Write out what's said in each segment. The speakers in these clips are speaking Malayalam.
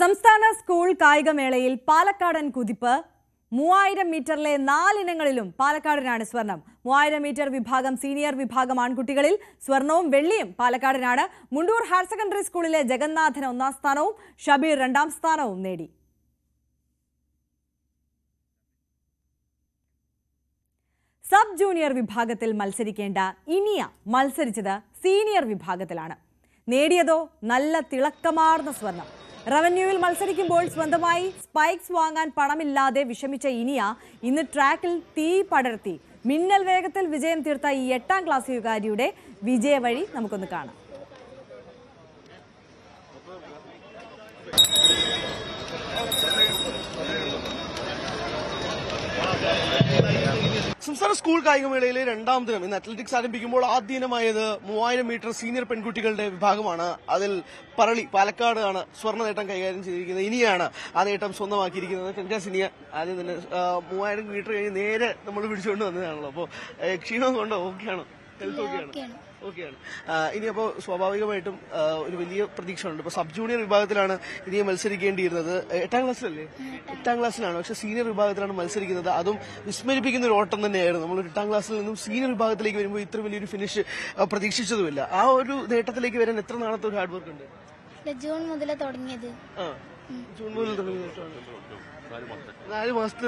സംസ്ഥാന സ്കൂൾ കായികമേളയിൽ പാലക്കാടൻ കുതിപ്പ്. മൂവായിരം മീറ്ററിലെ നാലിനങ്ങളിലും പാലക്കാടിനാണ് സ്വർണം. മൂവായിരം മീറ്റർ വിഭാഗം സീനിയർ വിഭാഗം ആൺകുട്ടികളിൽ സ്വർണവും വെള്ളിയും പാലക്കാടിനാണ്. മുണ്ടൂർ ഹയർ സെക്കൻഡറി സ്കൂളിലെ ജഗന്നാഥൻ ഒന്നാം സ്ഥാനവും ഷബീർ രണ്ടാം സ്ഥാനവും നേടി. സബ് ജൂനിയർ വിഭാഗത്തിൽ മത്സരിക്കേണ്ട ഇനിയ മത്സരിച്ചത് സീനിയർ വിഭാഗത്തിലാണ്. നേടിയതോ നല്ല തിളക്കമാർന്ന സ്വർണം. റവന്യൂവിൽ മത്സരിക്കുമ്പോൾ സ്വന്തമായി സ്പൈക്സ് വാങ്ങാൻ പണമില്ലാതെ വിഷമിച്ച ഇനിയ ഇന്ന് ട്രാക്കിൽ തീ പടർത്തി. മിന്നൽ വേഗത്തിൽ വിജയം തീർത്ത ഈ എട്ടാം ക്ലാസ്സുകാരിയുടെ വിജയവഴി നമുക്കൊന്ന് കാണാം. സംസ്ഥാന സ്കൂൾ കായികമേളയിലെ രണ്ടാം ദിനം ഇന്ന് അത്ലറ്റിക്സ് ആരംഭിക്കുമ്പോൾ ആദ്യ ഇനമായത് മൂവായിരം മീറ്റർ സീനിയർ പെൺകുട്ടികളുടെ വിഭാഗമാണ്. അതിൽ പറളി പാലക്കാട് ആണ് സ്വർണ നേട്ടം കൈകാര്യം ചെയ്തിരിക്കുന്നത്. ഇനിയാണ് ആ നേട്ടം സ്വന്തമാക്കിയിരിക്കുന്നത്. കൺഗ്രാസ് ഇനിയ ആദ്യം തന്നെ മൂവായിരം മീറ്റർ കഴിഞ്ഞ് നേരെ നമ്മൾ പിടിച്ചുകൊണ്ട് വന്നതാണല്ലോ. അപ്പോൾ ക്ഷീണം കൊണ്ടോ ഓക്കെയാണോ? ഹെൽത്ത് ഓക്കെയാണ്. ഓക്കെയാണ്. ഇനി അപ്പോൾ സ്വാഭാവികമായിട്ടും ഒരു വലിയ പ്രതീക്ഷ ഉണ്ട് ഇപ്പോൾ സബ് ജൂനിയർ വിഭാഗത്തിലാണ് ഇനി മത്സരിക്കേണ്ടിയിരുന്നത്. എട്ടാം ക്ലാസ്സിലല്ലേ? എട്ടാം ക്ലാസ്സിലാണ്. പക്ഷെ സീനിയർ വിഭാഗത്തിലാണ് മത്സരിക്കുന്നത്. അതും വിസ്മരിപ്പിക്കുന്ന ഒരു ഓട്ടം തന്നെയായിരുന്നു. നമ്മൾ എട്ടാം ക്ലാസ്സിൽ നിന്നും സീനിയർ വിഭാഗത്തിലേക്ക് വരുമ്പോൾ ഇത്ര വലിയൊരു ഫിനിഷ് പ്രതീക്ഷിച്ചതുമില്ല. ആ ഒരു നേട്ടത്തിലേക്ക് വരാൻ എത്ര നാളത്തെ ഒരു ഹാർഡ് വർക്ക് ഉണ്ട്? ജൂൺ മുതലേ തുടങ്ങിയത്. ആ. ജൂൺ മുതൽ തുടങ്ങിയ നേട്ടമാണ്. നാല് മാസത്തെ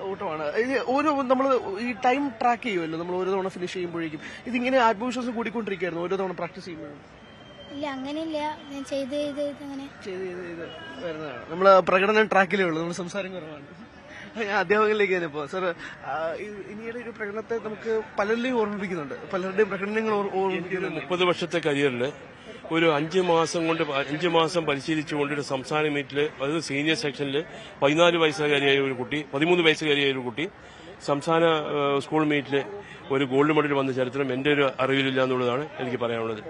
ഓട്ടമാണ്. ഇത് ഓരോ നമ്മൾ ഈ ടൈം ട്രാക്ക് ചെയ്യുമല്ലോ. നമ്മൾ ഓരോ തവണ ഫിനിഷ് ചെയ്യുമ്പോഴേക്കും. ഇതിങ്ങനെ ആത്മവിശ്വാസം കൂടിക്കൊണ്ടിരിക്കുകയായിരുന്നു. ഓരോ തവണ പ്രാക്ടീസ് ചെയ്യുമ്പോഴും. ഇല്ല അങ്ങനെയില്ല. ഞാൻ ചെയ്ത് ചെയ്ത് അങ്ങനെ. ചെയ്ത് ചെയ്ത് ചെയ്ത് വരുന്നതാണ്. നമ്മൾ പ്രകടനം ട്രാക്കിലേ ഉള്ളൂ. നമ്മൾ സംസാരം കുറവാണ്. ഞാൻ അധ്യാപകരിലേക്ക് തന്നെ ഇപ്പോൾ സാർ ഇനിയുടെ ഒരു പ്രകടനത്തെ നമുക്ക് പലരിലെയും ഓർമ്മിപ്പിക്കുന്നുണ്ട്. പലരുടെയും പ്രകടനങ്ങൾ ഓർ- ഓർമ്മിപ്പിക്കുന്നുണ്ട്. മുപ്പത് വർഷത്തെ കരിയറിൽ ഒരു അഞ്ച് മാസം കൊണ്ട് അഞ്ച് മാസം പരിശീലിച്ചുകൊണ്ട് ഒരു സംസ്ഥാന മീറ്റിൽ അതായത് സീനിയർ സെക്ഷനിൽ പതിനാല് വയസ്സുകാരിയായ ഒരു കുട്ടി പതിമൂന്ന് വയസ്സുകാരിയായ ഒരു കുട്ടി സംസ്ഥാന സ്കൂൾ മീറ്റിൽ ഒരു ഗോൾഡ് മെഡൽ വന്ന ചരിത്രം എന്റെ ഒരു അറിവിലില്ല എന്നുള്ളതാണ് എനിക്ക് പറയാനുള്ളത്.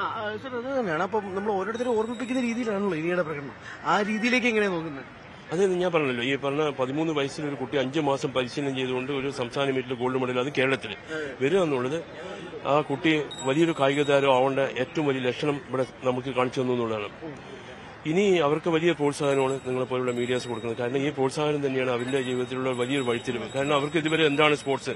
അത് തന്നെയാണ്. അപ്പം നമ്മൾ ഓരോരുത്തരും ഓർമ്മിപ്പിക്കുന്ന രീതിയിലാണല്ലോ ഇനിയുടെ പ്രകടനം. ആ രീതിയിലേക്ക് എങ്ങനെയാണ് നോക്കുന്നത് അതെ ഞാൻ പറഞ്ഞല്ലോ ഈ പറഞ്ഞ പതിമൂന്ന് വയസ്സിൽ ഒരു കുട്ടി അഞ്ച് മാസം പരിശീലനം ചെയ്തുകൊണ്ട് ഒരു സംസ്ഥാന മീറ്റിൽ ഗോൾഡ് മെഡൽ അത് കേരളത്തിൽ വരിക എന്നുള്ളത് ആ കുട്ടി വലിയൊരു കായിക താരം ആവേണ്ട ഏറ്റവും വലിയ ലക്ഷണം ഇവിടെ നമുക്ക് കാണിച്ചു തന്നു എന്നുള്ളതാണ്. ഇനി അവർക്ക് വലിയ പ്രോത്സാഹനമാണ് നിങ്ങളെ പോലുള്ള മീഡിയാസ് കൊടുക്കുന്നത്. കാരണം ഈ പ്രോത്സാഹനം തന്നെയാണ് അവരുടെ ജീവിതത്തിലുള്ള വലിയൊരു വഴിത്തിരിവ്. കാരണം അവർക്ക് ഇതുവരെ എന്താണ് സ്പോർട്സ്?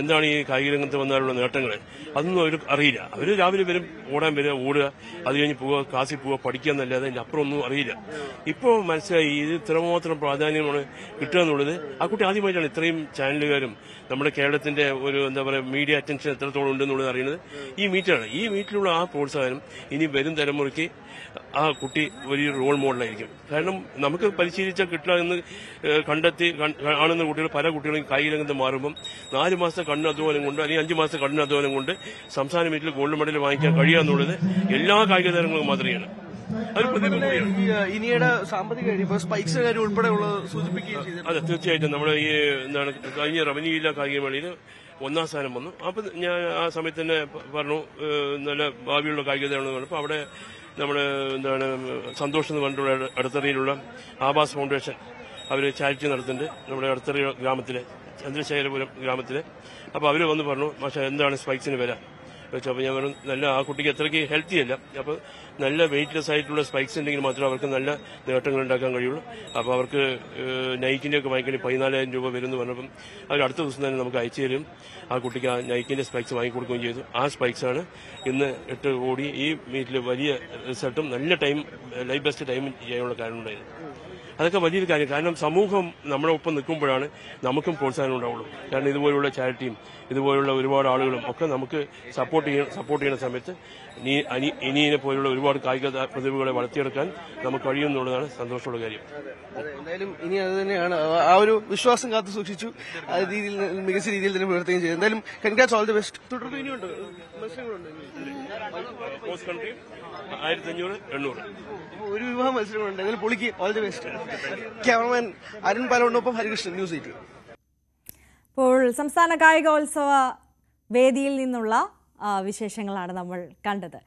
എന്താണ് ഈ കായിക രംഗത്ത് വന്നാലുള്ള നേട്ടങ്ങൾ അതൊന്നും അവർ അറിയില്ല. അവർ രാവിലെ വരും ഓടാൻ വരിക ഓടുക അത് കഴിഞ്ഞ് പോവുക ക്ലാസ്സിൽ പോവുക പഠിക്കുക എന്നല്ലാതെ അതിന്റെ അപ്പുറം ഒന്നും അറിയില്ല. ഇപ്പോൾ മനസ്സിലായി ഇത് ഇത്രമാത്രം പ്രാധാന്യമാണ് കിട്ടുക എന്നുള്ളത് ആ കുട്ടി ആദ്യമായിട്ടാണ് ഇത്രയും ചാനലുകാരും നമ്മുടെ കേരളത്തിന്റെ ഒരു എന്താ പറയുക മീഡിയ അറ്റൻഷൻ എത്രത്തോളം ഉണ്ടെന്നുള്ളത് അറിയുന്നത്. ഈ മീറ്റാണ് ഈ മീറ്റിലുള്ള ആ പ്രോത്സാഹനം ഇനി വരും തലമുറയ്ക്ക് ആ കുട്ടി വലിയൊരു റോൾ മോഡലായിരിക്കും കാരണം നമുക്ക് പരിശീലിച്ചാൽ കിട്ടില്ല എന്ന് കണ്ടെത്തി കാണുന്ന കുട്ടികൾ പല കുട്ടികളും കായിക രംഗത്ത് മാറുമ്പം നാല് മാസത്തെ കണ്ണധ്വാനം കൊണ്ട് അല്ലെങ്കിൽ അഞ്ച് മാസത്തെ കണ്ണധ്വാനം കൊണ്ട് സംസ്ഥാന മീറ്റിൽ ഗോൾഡ് മെഡൽ വാങ്ങിക്കാൻ കഴിയുക എന്നുള്ളത് എല്ലാ കായിക താരങ്ങളും മാതൃകയാണ് ഇനിയുടെ സാമ്പത്തിക ഇപ്പൊ സ്പൈക്സ് കാര്യം സൂചിപ്പിക്കുകയും അതെ തീർച്ചയായിട്ടും. നമ്മുടെ ഈ എന്താണ് കഴിഞ്ഞ റവന്യൂ ജില്ലാ കായികമേളയിൽ ഒന്നാം സ്ഥാനം വന്നു. അപ്പൊ ഞാൻ ആ സമയത്ത് തന്നെ പറഞ്ഞു നല്ല ഭാവിയുള്ള കായികതയാണെന്ന് പറഞ്ഞപ്പോൾ അവിടെ നമ്മുടെ എന്താണ് സന്തോഷം എന്ന് പറഞ്ഞിട്ടുള്ള അടുത്തറിയിലുള്ള ആവാസ് ഫൗണ്ടേഷൻ അവർ ചാരിറ്റി നടത്തുന്നുണ്ട്. നമ്മുടെ അടുത്തറി ഗ്രാമത്തിലെ ചന്ദ്രശേഖരപുരം ഗ്രാമത്തിലെ. അപ്പോൾ അവർ വന്ന് പറഞ്ഞു പക്ഷേ എന്താണ് സ്പൈക്സിന് വില? വെച്ചു അപ്പോൾ ഞാൻ പറഞ്ഞു നല്ല ആ കുട്ടിക്ക് അത്രയ്ക്ക് ഹെൽത്തി അല്ല. അപ്പോൾ നല്ല വെയിറ്റ്ലെസ് ആയിട്ടുള്ള സ്പൈക്സ് ഉണ്ടെങ്കിൽ മാത്രമേ അവർക്ക് നല്ല നേട്ടങ്ങൾ ഉണ്ടാക്കാൻ കഴിയുള്ളൂ. അപ്പോൾ അവർക്ക് നൈക്കിന്റെ ഒക്കെ വാങ്ങിക്കണി പതിനാലായിരം രൂപ വരുമെന്ന് പറഞ്ഞപ്പം അവർ അടുത്ത ദിവസം തന്നെ നമുക്ക് അയച്ചു തരും. ആ കുട്ടിക്ക് ആ നൈക്കിന്റെ സ്പൈക്സ് വാങ്ങിക്കൊടുക്കുകയും ചെയ്തു. ആ സ്പൈക്സാണ് ഇന്ന് എട്ട് കോടി ഈ മീറ്റിൽ വലിയ റിസൾട്ടും നല്ല ടൈം ലൈഫ് ബെസ്റ്റ് ടൈം ചെയ്യാനുള്ള കാരണം ഉണ്ടായത്. അതൊക്കെ വലിയൊരു കാര്യം. കാരണം സമൂഹം നമ്മുടെ ഒപ്പം നിൽക്കുമ്പോഴാണ് നമുക്കും പ്രോത്സാഹനം ഉണ്ടാവുള്ളൂ. കാരണം ഇതുപോലുള്ള ചാരിറ്റിയും ഇതുപോലുള്ള ഒരുപാട് ആളുകളും ഒക്കെ നമുക്ക് സപ്പോർട്ട് ചെയ്യണം സപ്പോർട്ട് ചെയ്യുന്ന സമയത്ത് ഇനിയെ പോലുള്ള ഒരുപാട് കായിക പ്രതിഭകളെ വളർത്തിയെടുക്കാൻ നമുക്ക് കഴിയുമെന്നുള്ളതാണ് സന്തോഷമുള്ള കാര്യം. എന്തായാലും ഇനി അത് തന്നെയാണ്. ആ- ഒരു വിശ്വാസം കാത്തു സൂക്ഷിച്ചു. രീതിയിൽ മികച്ച രീതിയിൽ തന്നെ പുലർത്തുകയും ചെയ്തു. എന്തായാലും കൺഗ്രാറ്റ്സ് ഓൾ ദി ബെസ്റ്റ് തുടർന്ന് ഇനിയുണ്ട് മത്സരങ്ങളുണ്ട്. ആയിരത്തി അഞ്ഞൂറ് എണ്ണൂറ്. ഒരു വിവാഹ മത്സരങ്ങളുണ്ട്. അതിൽ പൊളിക്ക് all the best cameraman Arun പാലോടിനൊപ്പം Harikrishnan news eight ഇപ്പോൾ സംസ്ഥാന കായികോത്സവ വേദിയിൽ നിന്നുള്ള വിശേഷങ്ങളാണ് നമ്മൾ കണ്ടത്.